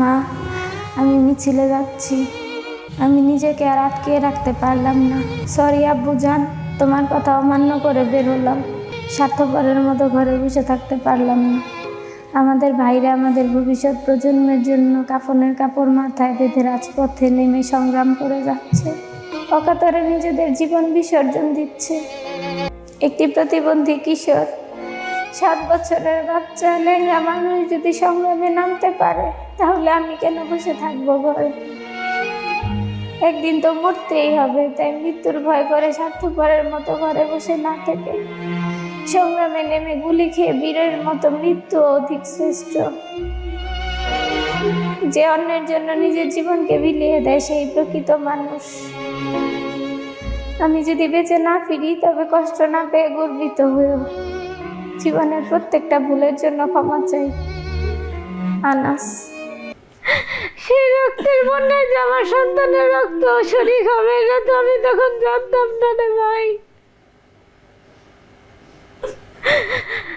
মা, আমি মিছিলে যাচ্ছি। আমি নিজেকে আর আটকে রাখতে পারলাম না। সরি আব্বু জান, তোমার কথা অমান্য করে বের হলাম স্বার্থপরের মতো ঘরে বসে থাকতে পারলাম না। আমাদের ভাইরা আমাদের ভবিষ্যৎ প্রজন্মের জন্য কাফনের কাপড় মাথায় বেঁধে রাজপথে নেমে সংগ্রাম করে যাচ্ছে। অকাতরে নিজেদের জীবন বিসর্জন দিচ্ছে। একটি প্রতিবন্ধী কিশোর সাত বছরের বাচ্চা লেঙ্গা মানুষ যদি সংগ্রামে নামতে পারে, তাহলে আমি কেন বসে থাকব ঘরে? একদিন তো মরতেই হবে, তাই মৃত্যুর ভয় করে স্বার্থপরের মতো ঘরে বসে না থেকে। সংগ্রামে নেমে গুলি খেয়ে বীরের মতো মৃত্যু অধিক শ্রেষ্ঠ। যে অন্যের জন্য নিজের জীবনকে বিলিয়ে দেয় সেই প্রকৃত মানুষ। আমি যদি বেঁচে না ফিরি, তবে কষ্ট না পেয়ে গর্বিত হয়েও। জীবনের প্রত্যেকটা ভুলের জন্য ক্ষমা চাই। আনাস। সেই রক্তের বন্যায় যে আমার সন্তানের রক্ত শরীর হবে, এটা তো আমি তখন জানতাম না রে ভাই।